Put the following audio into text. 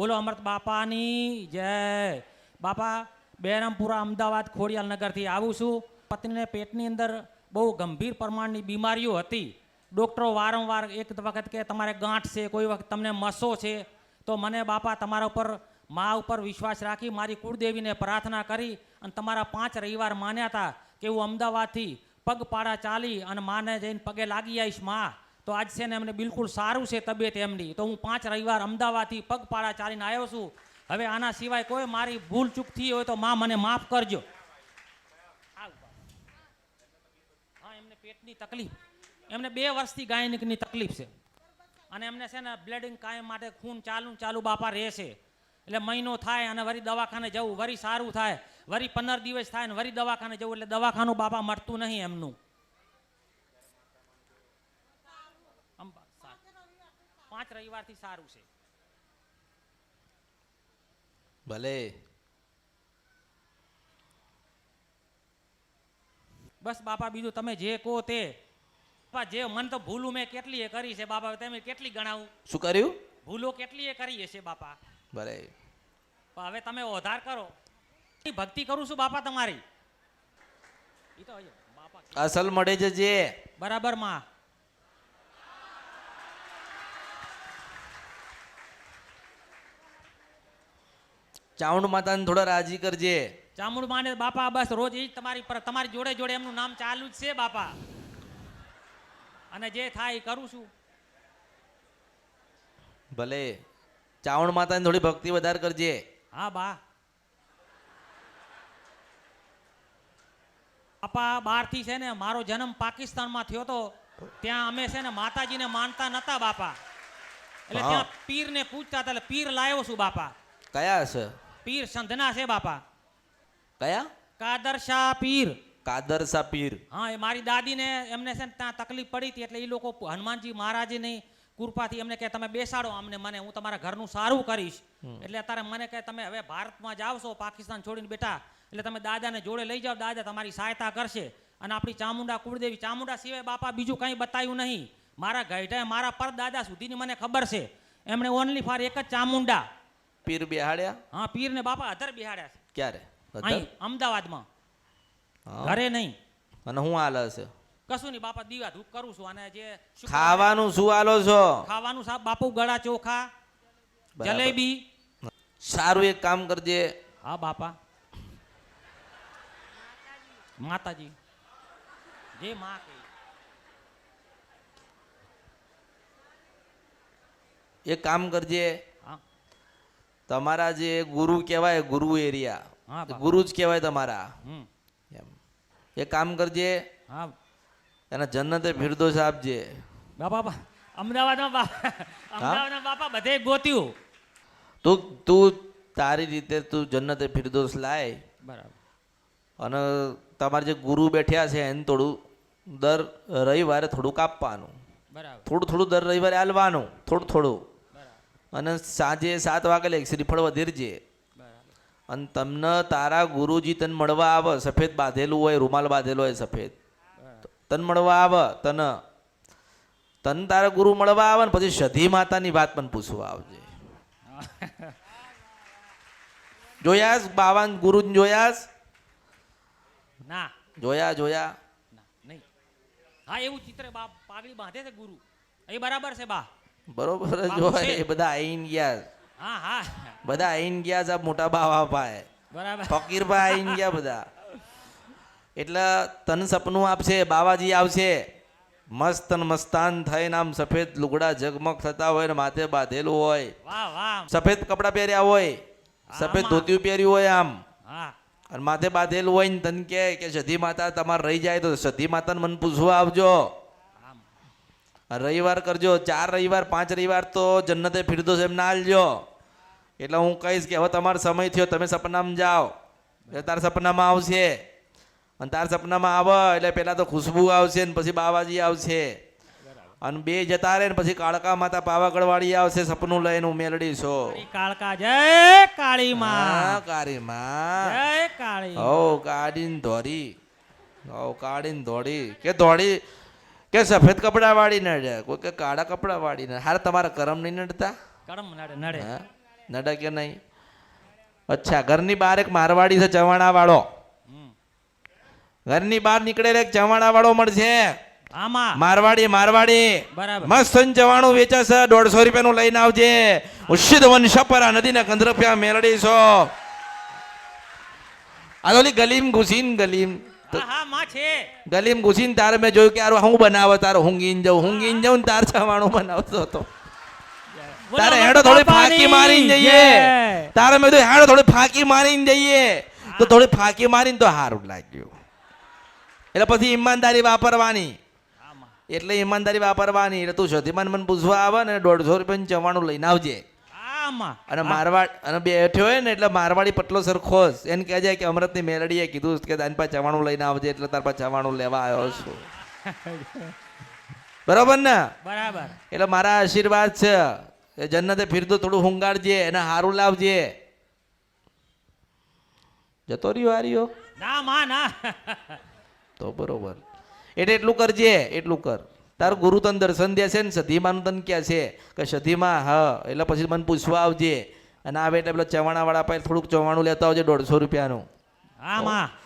બોલો અમૃત બાપાની જય. બાપા બહેરામપુરા અમદાવાદ ખોડિયાલ નગરથી આવું છું. પત્નીને પેટની અંદર બહુ ગંભીર પ્રમાણની બીમારીઓ હતી. ડૉક્ટરો વારંવાર એક વખત કે તમારે ગાંઠ છે, કોઈ વખત તમને મસો છે, તો મને બાપા તમારા ઉપર, મા ઉપર વિશ્વાસ રાખી મારી કુળદેવીને પ્રાર્થના કરી અને તમારા પાંચ રવિવાર માન્યા હતા કે હું અમદાવાદથી પગપાળા ચાલી અને માને જઈને પગે લાગી આવીશ, માં. તો આજ છે ને એમને બિલકુલ સારું છે તબિયત એમની. તો હું પાંચ રવિવાર અમદાવાદથી પગપાળા ચાલીને આવ્યો છું. હવે આના સિવાય કોઈ મારી ભૂલ ચૂક થઈ હોય તો માં મને માફ કરજો. હા, એમને પેટની તકલીફ. એમને બે વર્ષથી ગાયનિકની તકલીફ છે. અને એમને છે ને બ્લેડિંગ કાયમ માટે ખૂન ચાલુ ચાલુ બાપા રહેશે એટલે મહિનો થાય અને વરી દવાખાને જવું, વરી સારું થાય. વરી પંદર દિવસ થાય ને વરી દવાખાને જવું, એટલે દવાખાનું બાપા મળતું નહીં એમનું અંબા, સારું. પાંચ રવિવારથી સારું છે. ભલે. બસ બાપા બીજું તમે જે કહો તે. બાપા જે મન તો ભૂલું મેં કેટલી એ કરી છે બાપા તમે કેટલી ગણાવું? શું કર્યું? ભૂલો કેટલી એ કરી હશે બાપા? ભલે. હવે તમે ઓધાર કરો. ભક્તિ કરું છું બાપા તમારી. તો બાપા. અસલ મળે છે જે. બરાબરમાં. ચાઉંડ માતાને થોડા રાજી કરજે. ચામુંડ માને બાપા બસ રોજ એ તમારી પર તમારી જોડે જોડે એમનું નામ ચાલુ જ છે બાપા. અને જે થાય એ કરું છું. ભલે ચાવણ માતાની થોડી ભક્તિ વધારે કરજે. હા બા. બાપા બહારથી છે ને મારો જન્મ પાકિસ્તાનમાં થયો તો ત્યાં અમે છે ને માતાજીને માનતા નતા બાપા. એટલે. ત્યાં પીરને પૂછતા હતા એટલે પીર લાવ્યો છું બાપા. કયા છે? પીર સંધના છે બાપા. કયા? કાદર શાહ પીર. કાદરશા પીર. હા એ મારી દાદીને એમને છે ને ત્યાં તકલીફ પડી હતી એટલે એ લોકો હનુમાનજી મહારાજની કૃપાથી એમને કહે તમે બેસાડો અમને મને હું તમારા ઘરનું સારું કરીશ. એટલે અત્યારે મને કહે તમે હવે ભારતમાં જાવ છો પાકિસ્તાન છોડીને બેટા એટલે તમે દાદાને જોડે લઈ જાઓ દાદા તમારી સહાયતા કરશે. અને આપણી ચામુંડા કુળદેવી ચામુંડા સિવાય બાપા બીજું કંઈ બતાવ્યું નહીં. મારા ગઈઢાએ મારા પર દાદા સુધીની મને ખબર છે. એમણે ઓનલી ફાર એક જ ચામુંડા. પીર બેહાડ્યા? હા પીરને બાપા અધર બિહાડ્યા છે. ક્યારે? અહીં અમદાવાદમાં. ઘરે નહીં. અને હું હાલ હશે કશું નહીં બાપા દીવા ધૂપ કરું છું અને જે ખાવાનું શું હાલો છો? ખાવાનું સાહેબ બાપુ ગળા ચોખા. જલેબી. સારું એક કામ કરજે. હા બાપા. માતાજી. જે માં કહે. એક કામ કરજે. તમારા જે ગુરુ કહેવાય ગુરુ એરિયા. ગુરુ જ કહેવાય તમારા. એમ. એક કામ કરજે. હા. એના જન્નતે ફિરદોસ આપજે. બાપા અમદાવાદમાં બાપા અમદાવાદમાં બાપા બધે ગોત્યું. તું તું તારી રીતે તું જન્નતે ફિરદોસ લાય. બરાબર. અને તમારે જે ગુરુ બેઠ્યા છે એને થોડું દર રવિવારે થોડું કાપવાનું બરાબર. થોડું થોડું દર રવિવારે હાલવાનું થોડું થોડું. અને સાંજે સાત વાગે લે શ્રીફળ વધીરજે અને તમને તારા ગુરુજી તને મળવા આવે સફેદ બાંધેલું હોય રૂમાલ બાંધેલો હોય સફેદ. તન મળવા આવે તને. તને તારા ગુરુ મળવા આવે ને પછી સધી માતાની વાત પણ પૂછવા આવજે. જોયાસ બાવાન ગુરુ જોયાસ? ના. જોયા જોયા? નહીં. હા એવું ચિત્ર બા પાઘડી બાંધે છે ગુરુ. એ બરાબર છે બા. બરોબર જ. એ બધા આઈન ગયા. હા હા. બધા આઈન ગયા છે મોટા બાવા પાએ બરાબર. ફકીર ભાઈ આઈન ગયા બધા. એટલે તન સપનું આપશે બાવાજી આવશે. મસ્ત મસ્તાન થઈને આમ સફેદ લુગડા ઝગમગ થતા હોય ને માથે બાંધેલું હોય. સફેદ કપડાં પહેર્યા હોય સફેદ. ધોતિયું પહેર્યું હોય આમ. અને માથે બાંધેલું હોય ને તન કે સધી માતા તમારે રહી જાય તો સધી માતાને મન પૂછવા આવજો. રવિવાર કરજો. ચાર રવિવાર પાંચ રવિવાર તો જન્નતે ફિરદોસ એમ ના આલજો. એટલે હું કહીશ કે હવે તમારો સમય થયો તમે સપનામાં જાઓ. એટલે તારા સપનામાં આવશે. અને તારા સપનામાં આવે એટલે પહેલાં તો ખુશ્બુ આવશે ને પછી બાવાજી આવશે. અને બે જતા રહે ને પછી કાળકા માતા પાવાગઢવાળી આવશે સપનું લઈને હું મેલડી છો કાળી કાળકા જય કાળી માં કારી માં જય કાળી હો કાઢીને ધોરી. હો કાઢીને ધોડી કે ધોળી કે સફેદ કપડા વાળી નડે કોઈ કે કાળા કપડા વાળી નડે. હારે તમારા કરમ નહીં નડતા? કરમ નડે નડે. નડે કે નહીં? અચ્છા ઘરની બહાર એક મારવાડી છે ચવાણા વાળો. ઘરની બહાર નીકળેલ એક ચવાણા વાળો મળશે. આમાં? મારવાડી મારવાડી. મસ્ત ચવાણું વેચાશે દોઢસો દોઢસો રૂપિયાનું લઈને આવજે. ઉશિદ વંશપરા નદીના કંદરપિયા મેળડી છો. આ ઓલી ગલીમ ઘુસીન ગલીમ. હા માં છે. ગલીમ ઘૂસીને તારે મેં જોયું કે યાર હું બનાવો તારે હુંગીને જાઉં હુંગીને જાઉં ને તાર ચવાણું બનાવતો હતો. તારે હેડો થોડી ફાંકી મારીને જઈએ. તારે મેં તો હેડો થોડી ફાંકી મારીને જઈએ. તો થોડી ફાંકી મારીને તો સારું લાગ્યું. એટલે પછી ઈમાનદારી વાપરવાની. એટલે ઈમાનદારી વાપરવાની. એટલે તું શોધીમાન મને પૂછવા આવે ને દોઢસો રૂપિયાનું ચવાણું લઈને આવજે. આમાં અને મારવાડ અને બેઠ્યો હોય ને એટલે મારવાડી પટલો સરખો જ. એને કહે છે કે અમૃતની મેલડીએ કીધું કે તારી પાસે ચવાણું લઈને આવજે એટલે તાર પાસે ચવાણું લેવા આવ્યો છું. બરોબર ને? બરાબર. એટલે મારા આશીર્વાદ છે. એ જન્નતે ફીરતું થોડું હુંગાડજે એને હારું લાવજે. જતો રહ્યો હાર્યો ના માં ના. તો બરોબર. એટલે એટલું કરજે એટલું કર. તાર ગુરુ તને દર્શન દેશે ને સધીમાનું તન કહે છે કે સધીમાં, હા, એટલે પછી મને પૂછવા આવજે. અને આવે એટલે પેલા ચવાણા વાળા પાસે થોડુંક ચવાણું લેતા આવજે દોઢસો રૂપિયાનું. આમાં.